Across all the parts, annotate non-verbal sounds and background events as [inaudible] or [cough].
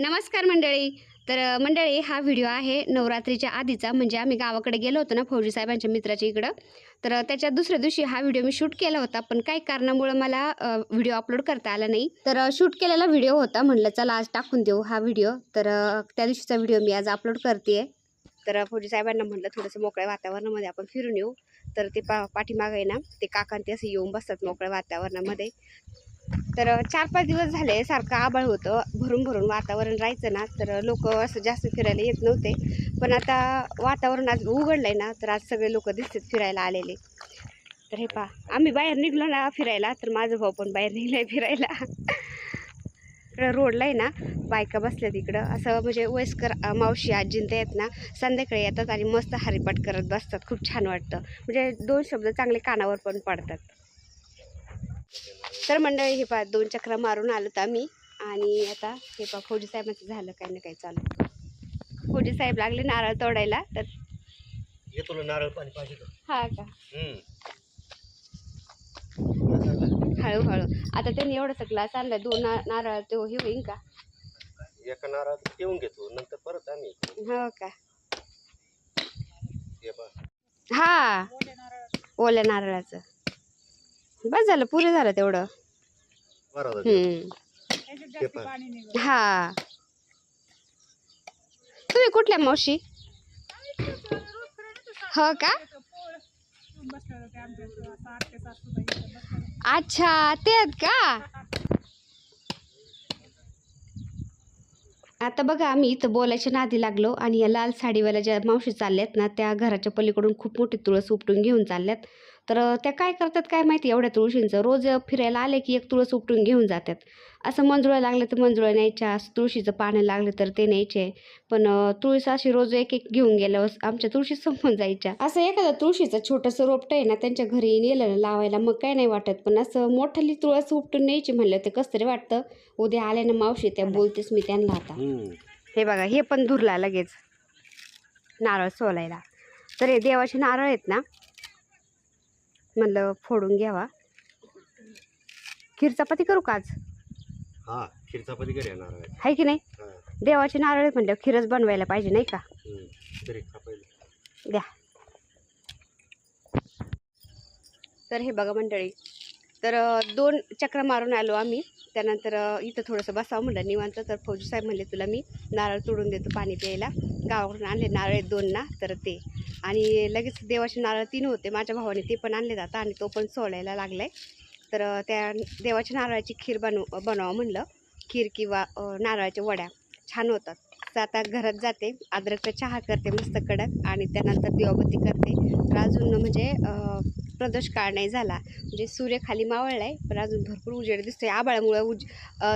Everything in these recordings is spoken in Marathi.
नमस्कार मंडळी. तर मंडळी हा व्हिडिओ आहे नवरात्रीच्या आधीचा. म्हणजे आम्ही गावाकडे गेलो होतो ना फौजी साहेबांच्या मित्राच्या इकडं. तर त्याच्या दुसऱ्या दिवशी हा व्हिडिओ मी शूट केला होता. पण काही कारणामुळं मला व्हिडिओ अपलोड करता आला नाही. तर शूट केलेला व्हिडिओ होता. म्हणलं चला आज टाकून देऊ हा व्हिडिओ. तर त्या दिवशीचा व्हिडिओ मी आज अपलोड करते तर फौजी साहेबांना म्हटलं थोडंसं मोकळ्या वातावरणामध्ये आपण फिरून येऊ. तर ते पा पाठीमागं आहे ना ते काकां ते असे येऊन बसतात मोकळ्या वातावरणामध्ये. तर चार पाच दिवस झाले सारखं आबाळ होतं. भरून भरून वातावरण राहायचं ना तर लोक असं जास्त फिरायला येत नव्हते. पण आता वातावरण आज उघडलं आहे ना तर आज सगळे लोक दिसतात फिरायला आलेले. तर हे पहा आम्ही बाहेर निघलो ना फिरायला तर माझं भाऊ पण बाहेर निघलाय फिरायला. इकडं रोडला आहे ना बायका बसल्यात इकडं. असं म्हणजे वयस्कर मावशी आजींत आहेत ना संध्याकाळी येतात आणि मस्त हरिपाठ करत बसतात. खूप छान वाटतं. म्हणजे दोन शब्द चांगले कानावर पण पडतात. तर मंडळी हे पहा दोन चक्र मारून आलोत आम्ही. आणि आता हे पहा फौजी साहेबांचं झालं काही ना काही चालू. फौजी साहेब लागले नारळ तोडायला तर ये तुला नारळ पाणी पाहिजे. का हा का? हळूहळू. आता त्यांनी एवढासा ग्लास आणला दोन नारळ तो हे होईन का? एका नारळात ठेवून घेतो नंतर परत आम्ही. हो का? हे. ओल्या नारळाचं. बस झालं पुरे झालं तेवढं. हम्म. हे. हा. तुम्ही कुठल्या मावशी? हो का? अच्छा ते आहेत का? आता बघा आम्ही इथं बोलायच्या नादी लागलो आणि या लाल साडीवाल्या ज्या मावशी चालल्यात ना त्या घराच्या पलीकडून खूप मोठी तुळस उपटून घेऊन चालल्यात. तर त्या काय करतात काय माहिती? एवढ्या तुळशींचं रोज फिरायला आले की एक तुळस उपटून घेऊन जातात. असं मंजुळं लागलं तर मंजुळं न्यायच्या असं तुळशीचं पानं लागलं तर ते न्यायचे. पण तुळस अशी रोज एक एक घेऊन गेल्यावर आमच्या तुळशी संपून जायच्या. असं एखादं तुळशीचं छोटंसं रोपटं आहे ना त्यांच्या घरी नेलं ना लावायला मग काय नाही वाटत. पण असं मोठाली तुळस उपटून न्यायची म्हणलं ते कसं तरी वाटतं. उद्या आल्या ना मावशी त्या बोलतेस मी त्यांना आता. हे बघा हे पण धुरला लगेच. नारळ सोलायला. तर हे देवाचे नारळ आहेत ना म्हणलं फोडून घ्यावा खीर चपाती करू का आज हा खीर चपाती घरी येणार आहे आहे की नाही हा. देवाचे नारळ म्हणल्यावर खीरच बनवायला पाहिजे नाही का हम्म. तरी खा पहिले. द्या तर हे बघा मंडळी तर दोन चक्र मारून आलो आम्ही. त्यानंतर इथं थोडंसं बसावं म्हणलं निवांत. तर फौजी साहेब म्हणले तुला मी नारळ तोडून देतो पाणी प्यायला. गावाकडून आणले नारळ आहेत दोन ना तर ते. आणि लगेच देवाचे नारळ तीन होते माझ्या भावाने ते पण आणले जातात आणि तो पण सोडायला लागला आहे तर त्या देवाच्या नारळाची खीर बनव बनवावं म्हणलं. खीर किंवा नारळाच्या वड्या छान होतात. तर आता घरात जाते अद्रकचा चहा करते मस्त कडक आणि त्यानंतर दिवाबत्ती करते. तर अजून म्हणजे प्रदोष काळ नाही झाला. म्हणजे सूर्य खाली मावळला आहे पण अजून भरपूर उजेड दिसतोय. आबाळामुळं उज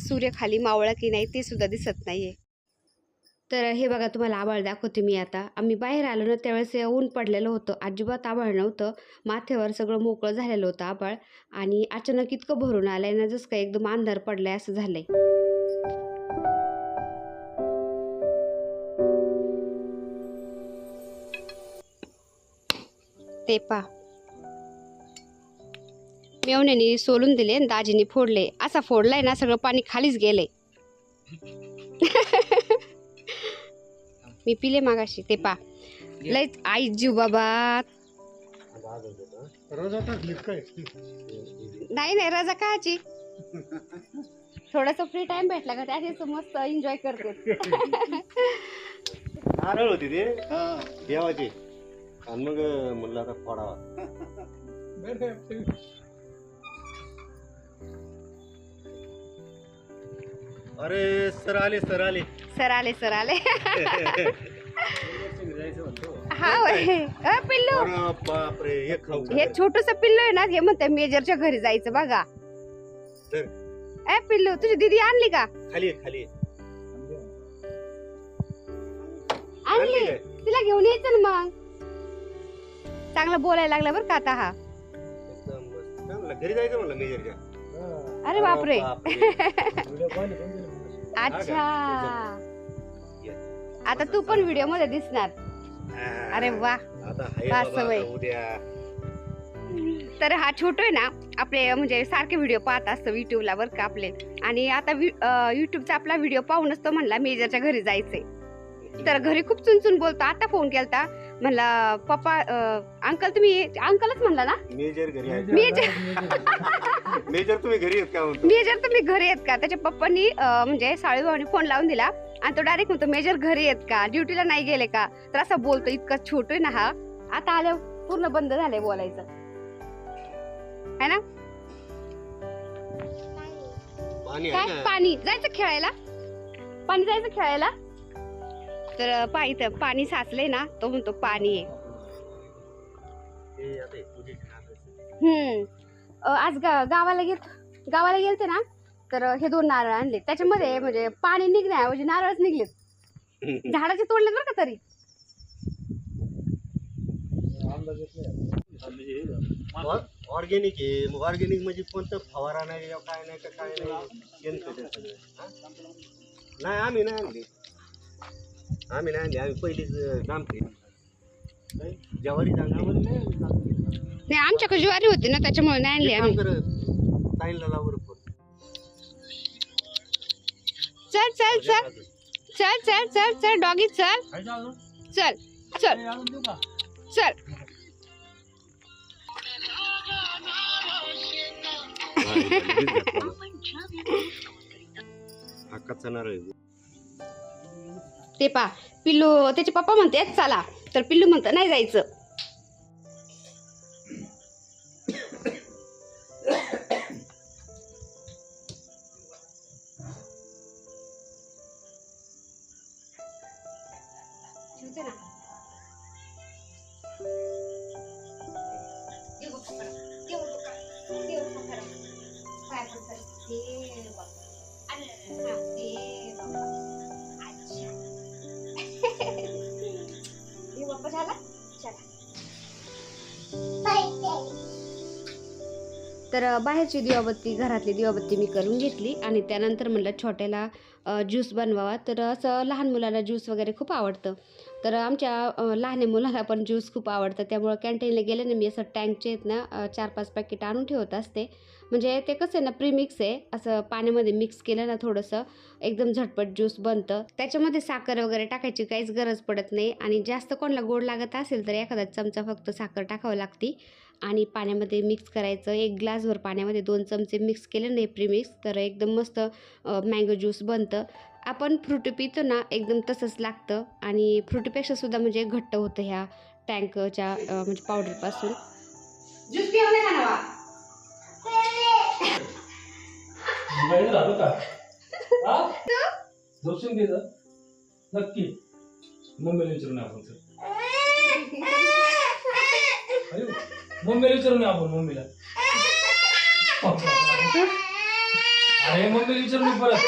सूर्य खाली मावळला की नाही ते सुद्धा दिसत नाही आहे तर हे बघा तुम्हाला आबाळ दाखवते मी आता. आम्ही बाहेर आलो ना त्यावेळेस ऊन पडलेलं होतं. अजिबात आबाळ नव्हतं. माथ्यावर सगळं मोकळं झालेलं होतं आबाळ आणि अचानक इतकं भरून आलंय ना जसं काय एकदम अंधार पडलाय असं झालंय. ते पा मेवण्याने सोलून दिले आणि दाजीने फोडले. असा फोडलाय ना सगळं पाणी खालीच गेले मी पिले मागाशी ते पा. लय आई जीव बाबा. हा. नाही नाही रजा काची? थोडासा फ्री टाइम भेटला का? त्याची मस्त एन्जॉय करते. नारळ होती ते. देवाचे. आणि मग म्हणलं आता फोडावा. अरे सर आले सर आले. सर आले सर आले. [laughs] हा होय. अ, पिल्लू. अरे बापरे हे खाऊ हे छोटस पिल्लू आहे ना हे म्हणते मेजरच्या घरी जायचं बघा. तर ए पिल्लू तुझी दीदी आणली का? खाली ये, खाली ये. आणली. काय? तिला घेऊन यायचं ना मग. चांगलं बोलायला लागला बरं का आता हा. एकदम मस्त. काय म्हणलं, घरी जायचं म्हणलं मेजरच्या. अरे बापरे. बापरे. [laughs] अच्छा. आता तू पण व्हिडिओमध्ये दिसणार. अरे वा. सवय. तर हा छोटो आहे ना आपले म्हणजे सारखे व्हिडिओ पाहत असतो युट्यूबला बरं का आपले. आणि आता युट्यूबचा आपला व्हिडिओ पाहूनच तो म्हणला मेजरच्या घरी जायचंय. तर घरी खूप चुनचुन बोलतो. आता फोन केलता. म्हणला पप्पा अंकल तुम्ही अंकलच म्हणला ना? मेजर घरी आहे मेजर. [laughs] मेजर तुम्ही घरी आहेत का मेजर तुम्ही घरी आहेत का? त्याच्या पप्पांनी म्हणजे साळीभाऊनी फोन लावून दिला. आणि तो डायरेक्ट म्हणतो मेजर घरी आहेत का? ड्युटीला नाही गेले का? तर असं बोलतो इतका छोटो आहे ना हा. आता आल्या पूर्ण बंद झालंय बोलायचं. है ना? काय पाणी? जायचं खेळायला? पाणी जायचं खेळायला? तर पा इथं पाणी साचलंय ना तो म्हणतो पाणी आहे. हम्म. आज गा गावाला गेल गावाला गेलते ना तर हे दोन नारळ आणले. त्याच्यामध्ये म्हणजे पाणी निघण्याऐवजी नारळच निघलेत. [laughs] झाडाचे तोडले बरं का तरी. ऑर्गेनिक आहे. ऑर्गेनिक म्हणजे कोणतं? फवारा नाही काय नाही का काय नाही? नाही आम्ही नाही आणली. आम्ही नाही आणली आम्ही पहिलीच काम केली ज्वारी चांगली नाही आमच्याकडे ज्वारी होती ना त्याच्यामुळे नाही आणली आम्ही. ताईला लावर चल चल चल. चल चल चल चल डॉगी चल. चल चल. चल. हा कच्चा नारळ आहे. ते पा. पिल्लू त्याचे पप्पा म्हणते चला. तर पिल्लू म्हणतं नाही जायचं. ठेवते ना. देव बाप्पा झाला? चला. तर बाहेरची दिवाबत्ती घरातली दिवाबत्ती मी करून घेतली आणि त्यानंतर म्हणलं छोट्याला ज्यूस बनवावा. तर असं लहान मुलाला ज्यूस वगैरे खूप आवडतं. तर आमच्या लहान मुलाला पण ज्यूस खूप आवडतं. त्यामुळं कॅन्टीनला गेले ना मी असं टँकचे आहेत ना चार पाच पॅकेट आणून ठेवत असते. म्हणजे ते कसं आहे ना प्रीमिक्स आहे. असं पाण्यामध्ये मिक्स केलं ना थोडंसं एकदम झटपट ज्यूस बनतं. त्याच्यामध्ये साखर वगैरे टाकायची काहीच गरज पडत नाही. आणि जास्त कोणाला गोड लागत असेल तर एखादा चमचा फक्त साखर टाकावं लागते. आणि पाण्यामध्ये मिक्स करायचं. एक ग्लासभर पाण्यामध्ये दोन चमचे मिक्स केले नाही प्रीमिक्स तर एकदम मस्त मँगो ज्यूस बनतं. आपण फ्रुटी पितो ना एकदम तसंच लागतं. आणि फ्रुटीपेक्षा सुद्धा म्हणजे घट्ट होतं ह्या टँकच्या म्हणजे पावडरपासून ज्यूस पिऊ नका ना हा? नक्की. मम्मीला विचारून आपण सर मम्मीला विचारून आपण मम्मीला. [laughs] अरे मम्मीला विचारून परत.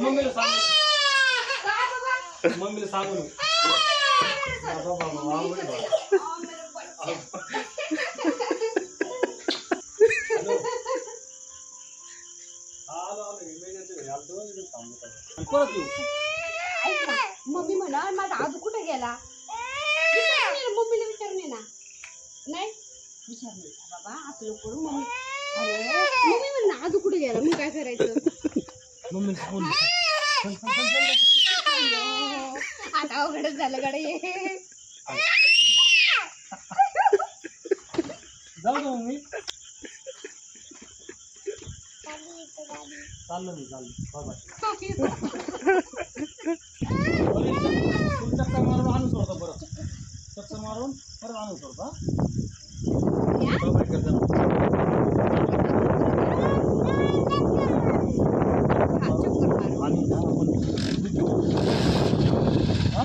मम्मीला सांगू. मम्मीला सांगू. मम्मी म्हणा माझा आजू कुठे गेला? मम्मीला विचारून ये ना. नाही? बाबा आपलं करू मम्मी. अरे मम्मी म्हण ना आजू कुठे गेला? मग काय करायचं? चल, चल. आता अवघडच झालं गाडी जाऊ का मम्मी. चाललो मी चाललो. बाय चक्कर मारून आणून सोडतो परत. चक्कर मारून परत आणून सोडतो हा? बाय, बाय, कर, चल. आणि ना आपण दूध घेऊ. हा?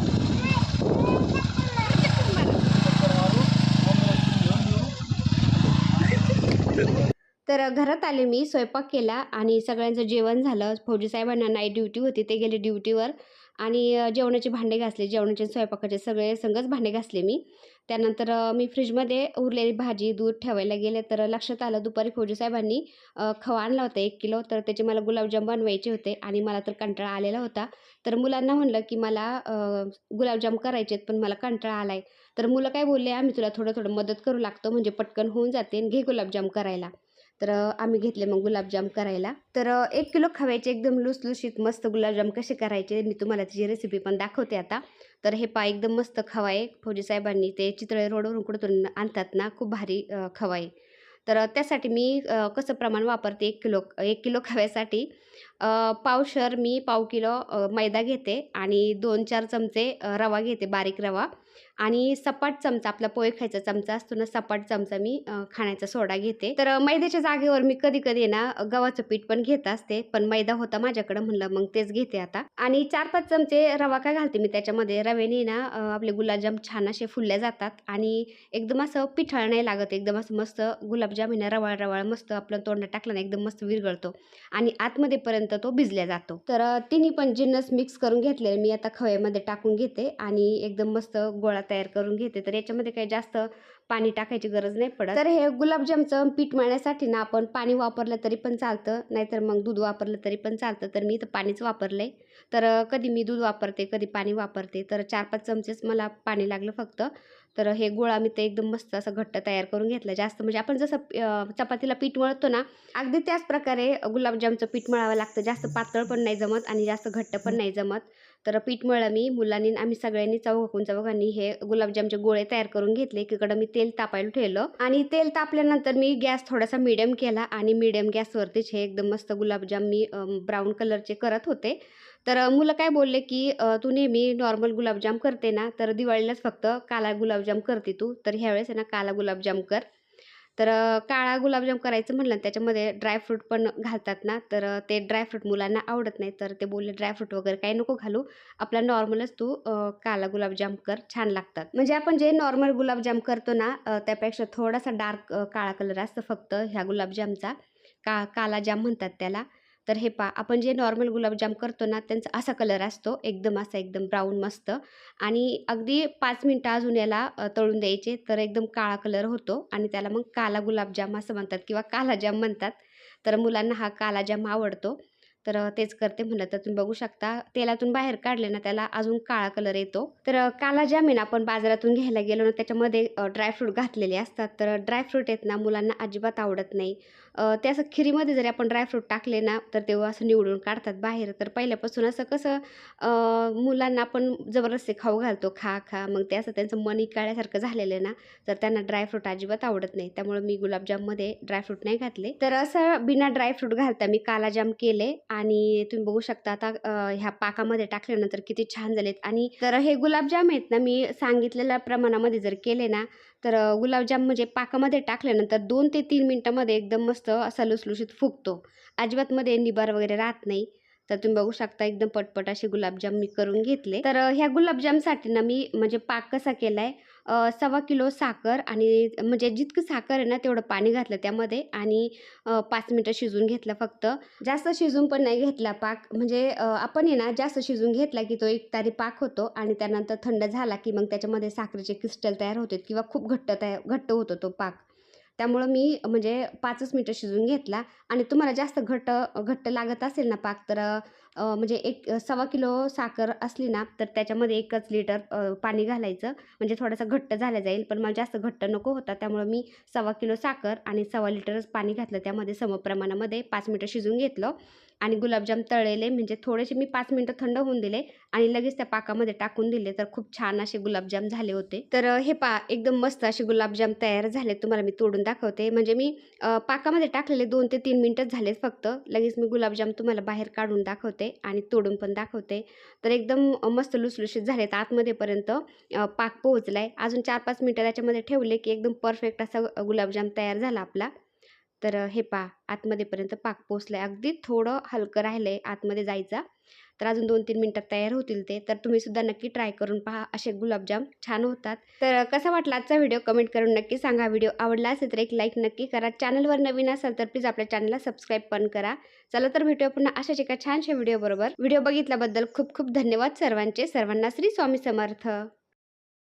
चक्कर मारू मम्मीला घेऊन घेऊ तर घरात आले मी स्वयंपाक केला आणि सगळ्यांचं जेवण झालं. फौजी साहेबांना नाईट ड्युटी होती ते गेले ड्युटीवर आणि जेवणाचे भांडे घासले जेवणाचे स्वयंपाकाचे सगळे संगच भांडे घासले मी. त्यानंतर मी फ्रीजमध्ये उरलेली भाजी दूध ठेवायला गेले. तर लक्षात आलं दुपारी फौजी साहेबांनी खवा आणला होता एक किलो. तर त्याचे मला गुलाबजाम बनवायचे होते आणि मला तर कंटाळा आलेला होता. तर मुलांना म्हणलं की मला गुलाबजाम करायचे आहेत पण मला कंटाळा आला आहे तर मुलं काय बोलले आम्ही तुला थोडं थोडं मदत करू लागतो. म्हणजे पटकन होऊन जाते आणि घे गुलाबजाम करायला. तर आम्ही घेतले मग गुलाबजाम करायला. तर एक किलो खव्याचे एकदम लुसलुशीत मस्त गुलाबजाम कसे करायचे मी तुम्हाला त्याची रेसिपी पण दाखवते आता. तर हे पा एकदम मस्त खवा आहे. फौजी साहेबांनी ते चितळे रोडवरून कुठून आणतात ना खूप भारी खवा आहे. तर त्यासाठी मी कसं प्रमाण वापरते एक किलो एक किलो खव्यासाठी पावशर मी पाव किलो मैदा घेते आणि दोन चार चमचे रवा घेते बारीक रवा. आणि सपाट चमचा आपला पोहे खायचा चमचा असतो ना सपाट चमचा मी खाण्याचा सोडा घेते. तर मैद्याच्या जागेवर मी कधी कधी ना गव्हाचं पीठ पण घेत असते पण मैदा होता माझ्याकडं म्हणलं मग तेच घेते आता. आणि चार पाच चमचे रवा काय घालते मी त्याच्यामध्ये रव्याने ना आपले गुलाबजाम छान असे फुलले जातात आणि एकदम असं पिठळ नाही लागत एकदम असं मस्त गुलाबजाम आहे ना रवाळ रवाळ मस्त आपलं तोंडात टाकलं ना एकदम मस्त विरघळतो आणि आतमध्येपर्यंत तो भिजला जातो. तर तिन्ही पण जिन्नस मिक्स करून घेतलेले मी आता खव्यामध्ये टाकून घेते आणि एकदम मस्त गोळा तयार करून घेते. तर याच्यामध्ये काही जास्त पाणी टाकायची गरज नाही पडत. तर हे गुलाबजामचं पीठ मळण्यासाठी ना आपण पाणी वापरलं तरी पण चालतं. नाहीतर मग दूध वापरलं तरी पण चालतं. तर मी इथं पाणीच वापरलंय. तर अ, कधी मी दूध वापरते कधी पाणी वापरते. तर चार पाच चमचेच मला पाणी लागलं फक्त. तर हे गोळा मी ते एकदम मस्त असं घट्ट तयार करून घेतलं. जास्त म्हणजे आपण जसं चपातीला पीठ मळतो ना अगदी त्याच प्रकारे गुलाबजामचं पीठ मळावं लागतं. जास्त पातळ पण नाही जमत आणि जास्त घट्ट पण नाही जमत. तर पीठ मळलं मी मुलांनी आम्ही सगळ्यांनी चौघाकून चौघांनी हे गुलाबजामचे गोळे तयार करून घेतले. एकीकडं मी तेल तापायला ठेवलं आणि तेल तापल्यानंतर मी गॅस थोडासा मिडियम केला आणि मिडियम गॅसवरतीच हे एकदम मस्त गुलाबजाम मी ब्राऊन कलरचे करत होते. तर मुलं काय बोलले की तू नेहमी नॉर्मल गुलाबजाम करते ना तर दिवाळीलाच फक्त काला गुलाबजाम करते तू. तर ह्यावेळेस आहे ना काला गुलाबजाम कर. तर काळा गुलाबजाम करायचं म्हणलं त्याच्यामध्ये ड्रायफ्रूट पण घालतात ना तर ते ड्रायफ्रूट मुलांना आवडत नाही. तर ते बोलले ड्रायफ्रूट वगैरे काही नको घालू. आपला नॉर्मलच तू काळा काला गुलाबजाम कर. छान लागतात. म्हणजे आपण जे नॉर्मल गुलाबजाम करतो ना त्यापेक्षा थोडासा डार्क काळा कलर असतं फक्त ह्या गुलाबजामचा. का काला जाम म्हणतात त्याला. तर हे पा आपण जे नॉर्मल गुलाबजाम करतो ना त्यांचा असा कलर असतो एकदम असा एकदम ब्राऊन मस्त. आणि अगदी पाच मिनटं अजून याला तळून द्यायचे तर एकदम काळा कलर होतो. आणि त्याला मग काला गुलाबजाम असं म्हणतात किंवा कालाजाम म्हणतात. तर मुलांना हा कालाजाम आवडतो. तर तेच करते म्हणलं तर तुम्ही बघू शकता. तेलातून बाहेर काढले ना त्याला अजून काळा कलर येतो. तर काला जाम आहे ना आपण बाजारातून घ्यायला गेलो ना त्याच्यामध्ये ड्रायफ्रूट घातलेले असतात. तर ड्रायफ्रूट आहेत ना मुलांना अजिबात आवडत नाही. ते असं खिरीमध्ये जरी आपण ड्रायफ्रूट टाकले ना तर ते असं निवडून काढतात बाहेर. तर पहिल्यापासून असं कसं मुलांना आपण जबरदस्ती खाऊ घालतो खा खा. मग ते असं त्यांचं मन काळ्यासारखं झालेलं आहे ना तर त्यांना ड्रायफ्रूट अजिबात आवडत नाही. त्यामुळे मी गुलाबजाममध्ये ड्रायफ्रूट नाही घातले. तर असं बिना ड्रायफ्रूट घालता मी कालाजाम केले आणि तुम्ही बघू शकता आता ह्या पाकामध्ये टाकल्यानंतर किती छान झालेत. आणि तर हे गुलाबजाम आहेत ना मी सांगितलेल्या प्रमाणामध्ये जर केले ना तर गुलाबजाम म्हणजे पाकामध्ये टाकल्यानंतर दोन ते तीन मिनटामध्ये एकदम मस्त असा लुसलुशीत फुगतो. अजिबातमध्ये निबार वगैरे राहत नाही. तर तुम्ही बघू शकता एकदम पटपट असे गुलाबजाम मी करून घेतले. तर ह्या गुलाबजामसाठी ना मी म्हणजे पाक कसा केला आहे सव्वा किलो साखर आणि म्हणजे जितकं साखर आहे ना तेवढं पाणी घातलं त्यामध्ये आणि पाच मिनटं शिजून घेतलं फक्त. जास्त शिजून पण नाही घेतला पाक. म्हणजे आपण आहे ना जास्त शिजून घेतला की तो एक तारी पाक होतो आणि त्यानंतर थंड झाला की मग त्याच्यामध्ये साखरेचे क्रिस्टल तयार होते किंवा खूप घट्ट तयार घट्ट होतो तो पाक. त्यामुळं मी म्हणजे पाचच मिनटं शिजवून घेतला. आणि तुम्हाला जास्त घट्ट घट्ट लागत असेल ना पाक तर म्हणजे एक सव्वा किलो साखर असली ना तर त्याच्यामध्ये एकच लिटर पाणी घालायचं. म्हणजे थोडासा घट्ट झाला जाईल पण मला जास्त घट्ट नको होता. त्यामुळं मी सव्वा किलो साखर आणि सव्वा लिटरच पाणी घातलं. त्यामध्ये समप्रमाणामध्ये पाच मिनटं शिजून घेतलं आणि गुलाबजाम तळलेले म्हणजे थोडेसे मी पाच मिनटं थंड होऊन दिले. आणि लगेच त्या पाकामध्ये टाकून दिले तर खूप छान असे गुलाबजाम झाले होते. तर हे पा एकदम मस्त असे गुलाबजाम तयार झाले तुम्हाला मी तोडून दाखवते. म्हणजे मी पाकामध्ये टाकलेले दोन ते तीन मिनटंच झालेत फक्त. लगेच मी गुलाबजाम तुम्हाला बाहेर काढून दाखवते आणि तोडून पण दाखवते. तर एकदम मस्त लुसलुशीत झालेत आतमध्येपर्यंत पाक पाक आहे अजून चार पाच मिनटं त्याच्यामध्ये ठेवले की एकदम परफेक्ट असा गुलाबजाम तयार झाला आपला. तर हे पा आतमध्येपर्यंत पाक पोचलाय अगदी थोडं हलकं राहिलं आहे आतमध्ये जायचा. तर अजून दोन तीन मिनटात तयार होतील ते. तर तुम्ही सुद्धा नक्की ट्राय करून पहा असे गुलाबजाम छान होतात. तर कसा वाटला आजचा व्हिडिओ? कमेंट करून नक्की सांगा. व्हिडिओ आवडला असेल तर एक लाईक नक्की करा. चॅनलवर नवीन असाल तर प्लीज आपल्या चॅनलला सबस्क्राईब पण करा. चला तर भेटूया पुन्हा अशाच एका छानशा व्हिडिओ बरोबर व्हिडिओ बघितल्याबद्दल खूप खूप धन्यवाद सर्वांचे. सर्वांना श्री स्वामी समर्थ.